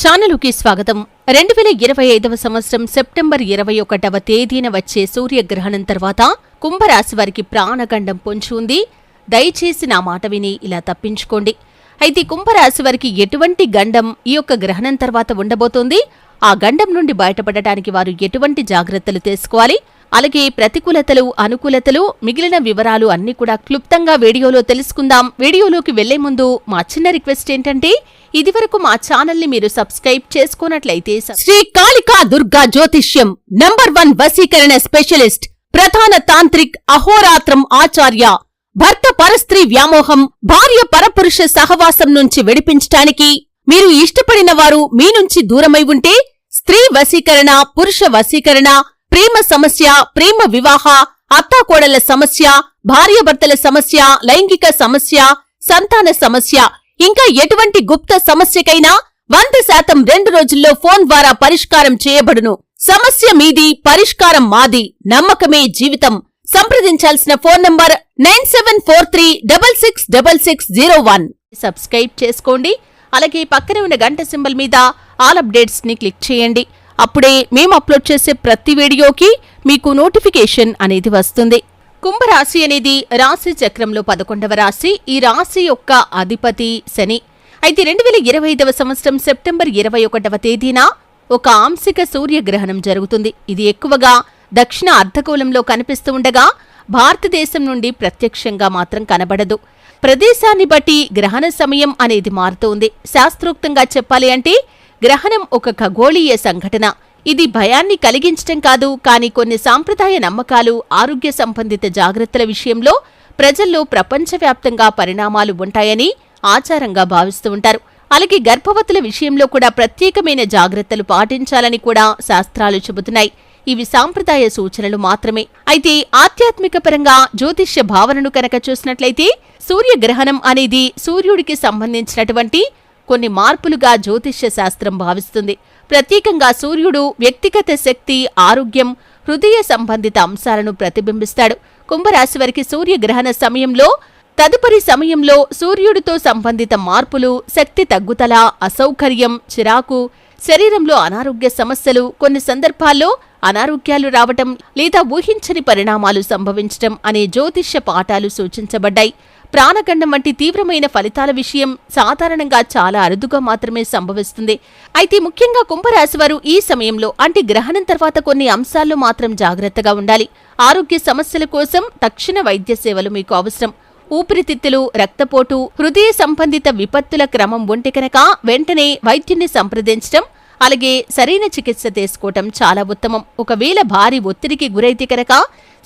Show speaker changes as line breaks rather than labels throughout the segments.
ఛానలుకి స్వాగతం. రెండు వేల ఇరవై ఐదవ సంవత్సరం సెప్టెంబర్ ఇరవై ఒకటవ తేదీన వచ్చే సూర్యగ్రహణం తర్వాత కుంభరాశి వారికి ప్రాణగండం పొంచి ఉంది దయచేసి నా మాట విని ఇలా తప్పించుకోండి. అయితే కుంభరాశి వారికి ఎటువంటి గండం ఈ యొక్క గ్రహణం తర్వాత ఉండబోతోంది? ఆ గండం నుండి బయటపడటానికి వారు ఎటువంటి జాగ్రత్తలు తీసుకోవాలి? అలాగే ప్రతికూలతలు అనుకూలతలు మిగిలిన వివరాలు అన్ని కూడా క్లుప్తంగా వీడియోలో తెలుసుకుందాం. వీడియోలోకి వెళ్ళే ముందు మా చిన్న రిక్వెస్ట్ ఏంటంటే ఇదివరకు మా ఛానల్ని మీరు సబ్స్క్రైబ్ చేసుకున్నట్లయితే శ్రీ కాళికా దుర్గా జ్యోతిష్యం నంబర్ వన్ వశీకరణ స్పెషలిస్ట్ ప్రధాన తాంత్రిక్ అహోరాత్రం ఆచార్య భర్త పరస్త్రీ వ్యామోహం భార్య పరపురుష సహవాసం నుంచి విడిపించటానికి. మీరు ఇష్టపడిన వారు మీ నుంచి దూరమై ఉంటే స్త్రీ వశీకరణ పురుష వశీకరణ ప్రేమ సమస్య ప్రేమ వివాహ అత్తాకోడళ్ళ సమస్య భార్యాభర్తల సమస్య లైంగిక సమస్య సంతాన సమస్య. ఇంకా ఎటువంటి గుప్త సమస్యకైనా వంద శాతం రెండు రోజుల్లో ఫోన్ ద్వారా పరిష్కారం చేయబడును. సమస్య మీది పరిష్కారం మాది. నమ్మకమే జీవితం. సంప్రదించాల్సిన phone number nine seven four three double six double six zero one. Subscribe చేసుకోండి. అలాగే పక్కనే ఉన్న గంట సింబల్ మీద ఆల్ అప్డేట్స్ని క్లిక్ చేయండి. అప్పుడే మేము అప్లోడ్ చేసే ప్రతి వీడియోకి మీకు నోటిఫికేషన్ అనేది వస్తుంది. కుంభరాశి అనేది రాశి చక్రంలో పదకొండవ రాశి. ఈ రాశి యొక్క అధిపతి శని. అయితే రెండు వేల ఇరవై ఐదవ సంవత్సరం సెప్టెంబర్ ఇరవై ఒకటవ తేదీన ఒక ఆంశిక సూర్యగ్రహణం జరుగుతుంది. ఇది ఎక్కువగా దక్షిణ అర్ధగోళంలో కనిపిస్తూ ఉండగా భారతదేశం నుండి ప్రత్యక్షంగా మాత్రం కనబడదు. ప్రదేశాన్ని బట్టి గ్రహణ సమయం అనేది మారుతోంది. శాస్త్రోక్తంగా చెప్పాలి అంటే గ్రహణం ఒక ఖగోళీయ సంఘటన. ఇది భయాన్ని కలిగించటం కాదు కానీ కొన్ని సాంప్రదాయ నమ్మకాలు ఆరోగ్య సంబంధిత జాగ్రత్తల విషయంలో ప్రజల్లో ప్రపంచవ్యాప్తంగా పరిణామాలు ఉంటాయని ఆచారంగా భావిస్తూ ఉంటారు. అలాగే గర్భవతుల విషయంలో కూడా ప్రత్యేకమైన జాగ్రత్తలు పాటించాలని కూడా శాస్త్రాలు చెబుతున్నాయి. ఇవి సాంప్రదాయ సూచనలు మాత్రమే. అయితే ఆధ్యాత్మిక పరంగా జ్యోతిష్య భావనను కనుక చూసినట్లయితే సూర్యగ్రహణం అనేది సూర్యుడికి సంబంధించినటువంటి కొన్ని మార్పులుగా జ్యోతిష్య శాస్త్రం భావిస్తుంది. ప్రత్యేకంగా సూర్యుడు వ్యక్తిగత శక్తి ఆరోగ్యం హృదయ సంబంధిత అంశాలను ప్రతిబింబిస్తాడు. కుంభరాశి వారికి సూర్యగ్రహణ సమయంలో తదుపరి సమయంలో సూర్యుడితో సంబంధిత మార్పులు శక్తి తగ్గుతల అసౌకర్యం చిరాకు శరీరంలో అనారోగ్య సమస్యలు కొన్ని సందర్భాల్లో అనారోగ్యాలు రావటం లేదా ఊహించని పరిణామాలు సంభవించటం అనే జ్యోతిష్య పాఠాలు సూచించబడ్డాయి. ప్రాణగండం వంటి తీవ్రమైన ఫలితాల విషయం సాధారణంగా చాలా అరుదుగా మాత్రమే సంభవిస్తుంది. అయితే ముఖ్యంగా కుంభరాశి వారు ఈ సమయంలో అంటే గ్రహణం తర్వాత కొన్ని అంశాల్లో మాత్రం జాగ్రత్తగా ఉండాలి. ఆరోగ్య సమస్యల కోసం తక్షణ వైద్య సేవలు మీకు అవసరం. ఊపిరితిత్తులు రక్తపోటు హృదయ సంబంధిత విపత్తుల క్రమం ఉంటే కనుక వెంటనే వైద్యుని సంప్రదించడం అలాగే సరైన చికిత్స తీసుకోవటం చాలా ఉత్తమం. ఒకవేళ భారీ ఒత్తిడికి గురైతే కనుక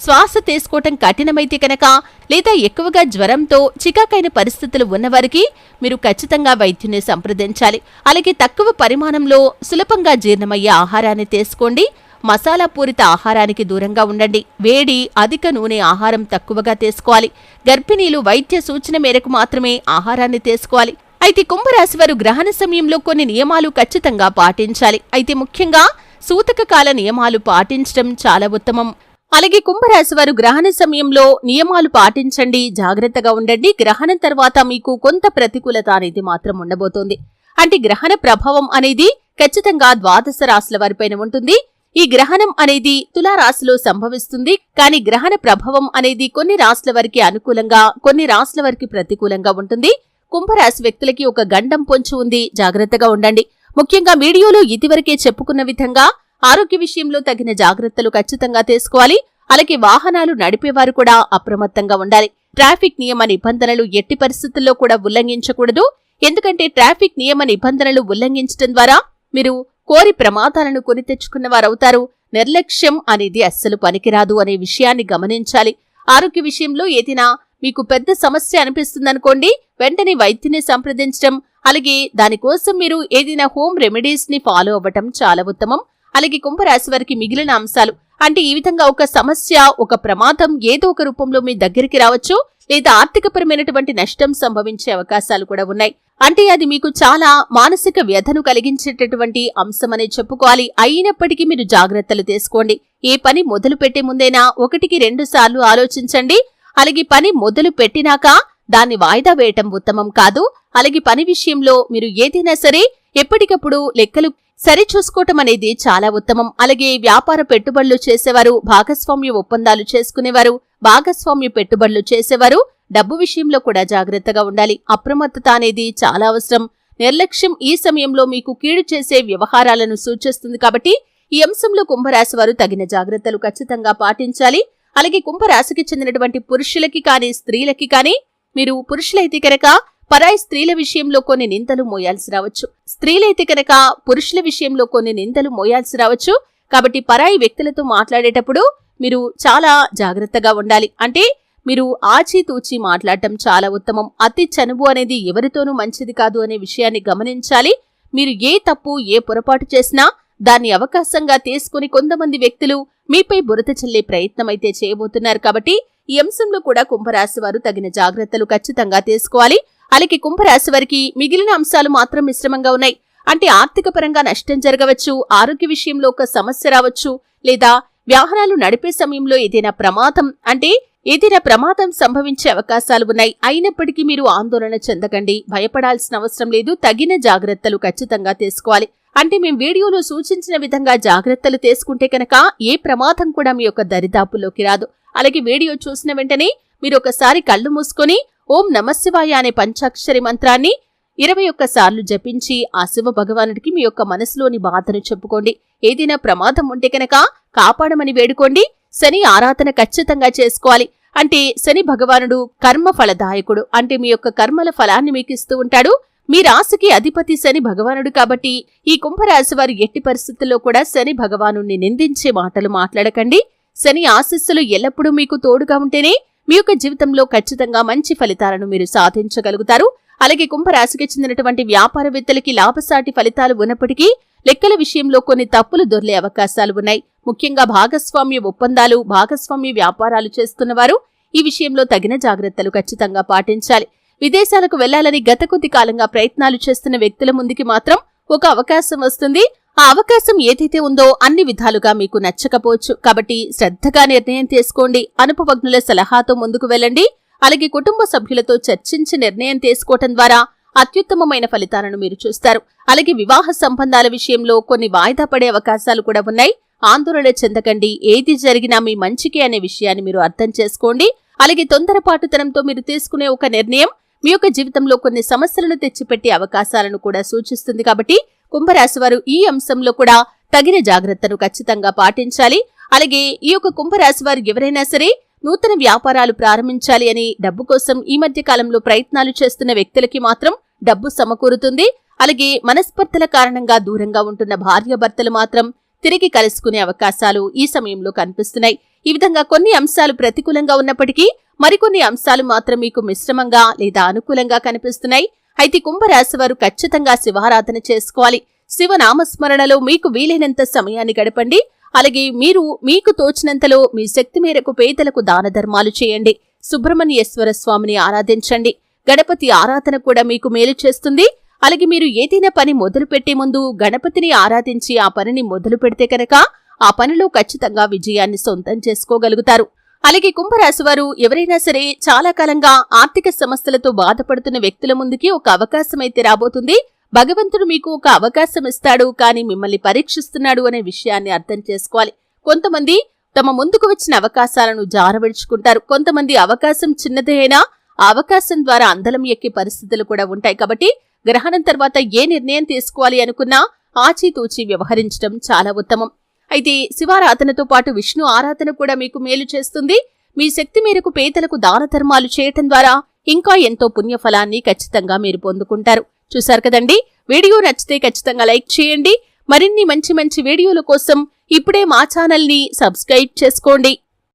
శ్వాస తీసుకోవటం కఠినమైతే కనుక లేదా ఎక్కువగా జ్వరంతో చికాకైన పరిస్థితులు ఉన్నవారికి మీరు ఖచ్చితంగా వైద్యుని సంప్రదించాలి. అలాగే తక్కువ పరిమాణంలో సులభంగా జీర్ణమయ్యే ఆహారాన్ని తీసుకోండి. మసాలా పూరిత ఆహారానికి దూరంగా ఉండండి. వేడి అధిక నూనె ఆహారం తక్కువగా తీసుకోవాలి. గర్భిణీలు వైద్య సూచన మేరకు మాత్రమే ఆహారాన్ని తీసుకోవాలి. అయితే కుంభరాశి వారు గ్రహణ సమయంలో కొన్ని నియమాలు ఖచ్చితంగా పాటించాలి. అయితే ముఖ్యంగా సూతక కాల నియమాలు పాటించడం చాలా ఉత్తమం. అలాగే కుంభరాశి వారు గ్రహణ సమయంలో నియమాలు పాటించండి. జాగ్రత్తగా ఉండండి. గ్రహణం తర్వాత మీకు కొంత ప్రతికూలత అనేది మాత్రం ఉండబోతోంది. అంటే గ్రహణ ప్రభావం అనేది ఖచ్చితంగా ద్వాదశ రాశుల వారిపైన ఉంటుంది. ఈ గ్రహణం అనేది తులారాశిలో సంభవిస్తుంది. కానీ గ్రహణ ప్రభావం అనేది కొన్ని రాశుల వారికి అనుకూలంగా కొన్ని రాశుల వారికి ప్రతికూలంగా ఉంటుంది. కుంభరాశి వ్యక్తులకి ఒక గండం పొంచి ఉంది. జాగ్రత్తగా ఉండండి. ముఖ్యంగా వీడియోలో ఇదివరకే చెప్పుకున్న విధంగా ఆరోగ్య విషయంలో తగిన జాగ్రత్తలు ఖచ్చితంగా తీసుకోవాలి. అలాగే వాహనాలు నడిపేవారు కూడా అప్రమత్తంగా ఉండాలి. ట్రాఫిక్ నియమ నిబంధనలు ఎట్టి పరిస్థితుల్లో కూడా ఉల్లంఘించకూడదు. ఎందుకంటే ట్రాఫిక్ నియమ నిబంధనలు ఉల్లంఘించడం ద్వారా మీరు కోరి ప్రమాదాలను కొని తెచ్చుకున్న వారవుతారు. నిర్లక్ష్యం అనేది అస్సలు పనికిరాదు అనే విషయాన్ని గమనించాలి. ఆరోగ్య విషయంలో ఏదైనా మీకు పెద్ద సమస్య అనిపిస్తుందనుకోండి వెంటనే వైద్యుని సంప్రదించడం అలాగే దానికోసం మీరు ఏదైనా హోమ్ రెమెడీస్ని ఫాలో అవ్వటం చాలా ఉత్తమం. అలాగే కుంభరాశి వారికి మిగిలిన అంశాలు అంటే ఈ విధంగా ఒక సమస్య ఒక ప్రమాదం ఏదో ఒక రూపంలో మీ దగ్గరికి రావచ్చు లేదా ఆర్థికపరమైనటువంటి నష్టం సంభవించే అవకాశాలు కూడా ఉన్నాయి. అంటే అది మీకు చాలా మానసిక వ్యధను కలిగించేటటువంటి అంశమనే చెప్పుకోవాలి. అయినప్పటికీ మీరు జాగ్రత్తలు తీసుకోండి. ఏ పని మొదలు పెట్టే ముందైనా ఒకటికి రెండు సార్లు ఆలోచించండి. అలాగే పని మొదలు పెట్టినాక దాన్ని వాయిదా వేయటం ఉత్తమం కాదు. అలాగే పని విషయంలో మీరు ఏదైనా సరే ఎప్పటికప్పుడు లెక్కలు సరిచూసుకోవటం అనేది చాలా ఉత్తమం. అలాగే వ్యాపార పెట్టుబడులు చేసేవారు భాగస్వామ్య ఒప్పందాలు చేసుకునేవారు భాగస్వామ్య పెట్టుబడులు చేసేవారు డబ్బు విషయంలో కూడా జాగ్రత్తగా ఉండాలి. అప్రమత్తత అనేది చాలా అవసరం. నిర్లక్ష్యం ఈ సమయంలో మీకు కీడు చేసే వ్యవహారాలను సూచిస్తుంది కాబట్టి ఈ అంశంలో కుంభరాశి వారు తగిన జాగ్రత్తలు ఖచ్చితంగా పాటించాలి. అలాగే కుంభరాశికి చెందినటువంటి పురుషులకి కానీ స్త్రీలకి కానీ మీరు పురుషులైతే కనుక పరాయి స్త్రీల విషయంలో కొన్ని నిందలు మోయాల్సి రావచ్చు. స్త్రీలైతే కనుక పురుషుల విషయంలో కొన్ని నిందలు మోయాల్సి రావచ్చు. కాబట్టి పరాయి వ్యక్తులతో మాట్లాడేటప్పుడు మీరు చాలా జాగ్రత్తగా ఉండాలి. అంటే మీరు ఆచితూచి మాట్లాడటం చాలా ఉత్తమం. అతి చనువు అనేది ఎవరితోనూ మంచిది కాదు అనే విషయాన్ని గమనించాలి. మీరు ఏ తప్పు ఏ పొరపాటు చేసినా దాన్ని అవకాశంగా తీసుకుని కొంతమంది వ్యక్తులు మీపై బురద చల్లే ప్రయత్నం అయితే చేయబోతున్నారు కాబట్టి ఈ అంశంలో కూడా కుంభరాశి వారు తగిన జాగ్రత్తలు ఖచ్చితంగా తీసుకోవాలి. అలాగే కుంభరాశి వారికి మిగిలిన అంశాలు మాత్రం మిశ్రమంగా ఉన్నాయి. అంటే ఆర్థిక పరంగా నష్టం జరగవచ్చు ఆరోగ్య విషయంలో ఒక సమస్య రావచ్చు లేదా వాహనాలు నడిపే సమయంలో ఏదైనా ప్రమాదం అంటే ఏదైనా ప్రమాదం సంభవించే అవకాశాలు ఉన్నాయి. అయినప్పటికీ మీరు ఆందోళన చెందకండి భయపడాల్సిన అవసరం లేదు. తగిన జాగ్రత్తలు ఖచ్చితంగా తీసుకోవాలి. అంటే మేము వీడియోలో సూచించిన విధంగా జాగ్రత్తలు తీసుకుంటే కనుక ఏ ప్రమాదం కూడా మీ యొక్క దరిదాపులోకి రాదు. అలాగే వీడియో చూసిన వెంటనే మీరు ఒకసారి కళ్ళు మూసుకొని ఓం నమశివాయ అనే పంచాక్షరి మంత్రాన్ని ఇరవై ఒక్కసార్లు జపించి ఆ శివ భగవానుడికి మీ యొక్క మనసులోని బాధను చెప్పుకోండి. ఏదైనా ప్రమాదం ఉంటే కనుక కాపాడమని వేడుకోండి. శని ఆరాధన ఖచ్చితంగా చేసుకోవాలి. అంటే శని భగవానుడు కర్మ ఫలదాయకుడు అంటే మీ యొక్క కర్మల ఫలాన్ని మీకు ఇస్తూ ఉంటాడు. మీ రాశికి అధిపతి శని భగవానుడు కాబట్టి ఈ కుంభరాశి వారు ఎట్టి పరిస్థితుల్లో కూడా శని భగవాను నిందించే మాటలు మాట్లాడకండి. శని ఆశస్సులు ఎల్లప్పుడూ మీకు తోడుగా ఉంటేనే మీ యొక్క జీవితంలో ఖచ్చితంగా మంచి ఫలితాలను మీరు సాధించగలుగుతారు. అలాగే కుంభరాశికి చెందినటువంటి వ్యాపారవేత్తలకి లాభసాటి ఫలితాలు ఉన్నప్పటికీ లెక్కల విషయంలో కొన్ని తప్పులు దొర్లే అవకాశాలు ఉన్నాయి. ముఖ్యంగా భాగస్వామ్య ఒప్పందాలు భాగస్వామ్య వ్యాపారాలు చేస్తున్నవారు ఈ విషయంలో తగిన జాగ్రత్తలు ఖచ్చితంగా పాటించాలి. విదేశాలకు వెళ్ళాలని గత కొద్ది కాలంగా ప్రయత్నాలు చేస్తున్న వ్యక్తుల ముందుకి మాత్రం ఒక అవకాశం వస్తుంది. ఆ అవకాశం ఏదైతే ఉందో అన్ని విధాలుగా మీకు నచ్చకపోవచ్చు. కాబట్టి శ్రద్ధగా నిర్ణయం తీసుకోండి. అనుపవజ్ఞుల సలహాతో ముందుకు వెళ్ళండి. అలాగే కుటుంబ సభ్యులతో చర్చించి నిర్ణయం తీసుకోవటం ద్వారా అత్యుత్తమమైన ఫలితాలను మీరు చూస్తారు. అలాగే వివాహ సంబంధాల విషయంలో కొన్ని వాయిదా పడే అవకాశాలు కూడా ఉన్నాయి. ఆందోళన చెందకండి. ఏది జరిగినా మీ మంచికి అనే విషయాన్ని మీరు అర్థం చేసుకోండి. అలాగే తొందరపాటుతనంతో మీరు తీసుకునే ఒక నిర్ణయం మీ యొక్క జీవితంలో కొన్ని సమస్యలను తెచ్చిపెట్టే అవకాశాలను కూడా సూచిస్తుంది కాబట్టి కుంభరాశి వారు ఈ అంశంలో కూడా తగిన జాగ్రత్తను ఖచ్చితంగా పాటించాలి. అలాగే ఈ యొక్క కుంభరాశి వారు ఎవరైనా సరే నూతన వ్యాపారాలు ప్రారంభించాలి అని డబ్బు కోసం ఈ మధ్య కాలంలో ప్రయత్నాలు చేస్తున్న వ్యక్తులకి మాత్రం డబ్బు సమకూరుతుంది. అలాగే మనస్పర్ధల కారణంగా దూరంగా ఉంటున్న భార్యాభర్తలు మాత్రం తిరిగి కలుసుకునే అవకాశాలు ఈ సమయంలో కనిపిస్తున్నాయి. ఈ విధంగా కొన్ని అంశాలు ప్రతికూలంగా ఉన్నప్పటికీ మరికొన్ని అంశాలు మాత్రం మీకు మిశ్రమంగా లేదా అనుకూలంగా కనిపిస్తున్నాయి. అయితే కుంభరాశి వారు ఖచ్చితంగా శివారాధన చేసుకోవాలి. శివనామస్మరణలో మీకు వీలైనంత సమయాన్ని గడపండి. అలాగే మీరు మీకు తోచినంతలో మీ శక్తి మేరకు పేదలకు దాన ధర్మాలు చేయండి. సుబ్రహ్మణ్యేశ్వర స్వామిని ఆరాధించండి. గణపతి ఆరాధన కూడా మీకు మేలు చేస్తుంది. అలాగే మీరు ఏదైనా పని మొదలు పెట్టే ముందు గణపతిని ఆరాధించి ఆ పనిని మొదలు పెడితే కనుక ఆ పనిలో ఖచ్చితంగా విజయాన్ని సొంతం చేసుకోగలుగుతారు. అలాగే కుంభరాశి వారు ఎవరైనా సరే చాలా కాలంగా ఆర్థిక సమస్యలతో బాధపడుతున్న వ్యక్తుల ముందుకి ఒక అవకాశం అయితే రాబోతుంది. భగవంతుడు మీకు ఒక అవకాశం ఇస్తాడు కానీ మిమ్మల్ని పరీక్షిస్తున్నాడు అనే విషయాన్ని అర్థం చేసుకోవాలి. కొంతమంది తమ ముందుకు వచ్చిన అవకాశాలను జారవిడుచుకుంటారు. కొంతమంది అవకాశం చిన్నదే అయినా ఆ అవకాశం ద్వారా అందలం ఎక్కే పరిస్థితులు కూడా ఉంటాయి. కాబట్టి గ్రహణం తర్వాత ఏ నిర్ణయం తీసుకోవాలి అనుకున్నా ఆచితూచి వ్యవహరించడం చాలా ఉత్తమం. అయితే శివారాధనతో పాటు విష్ణు ఆరాధన కూడా మీకు మేలు చేస్తుంది. మీ శక్తి మేరకు పేదలకు దాన ధర్మాలు చేయటం ద్వారా ఇంకా ఎంతో పుణ్యఫలాన్ని ఖచ్చితంగా మీరు పొందుకుంటారు. చూశారు కదండి? వీడియో నచ్చితే ఖచ్చితంగా లైక్ చేయండి. మరిన్ని మంచి మంచి వీడియోల కోసం ఇప్పుడే మా ఛానల్ని సబ్స్క్రైబ్ చేసుకోండి.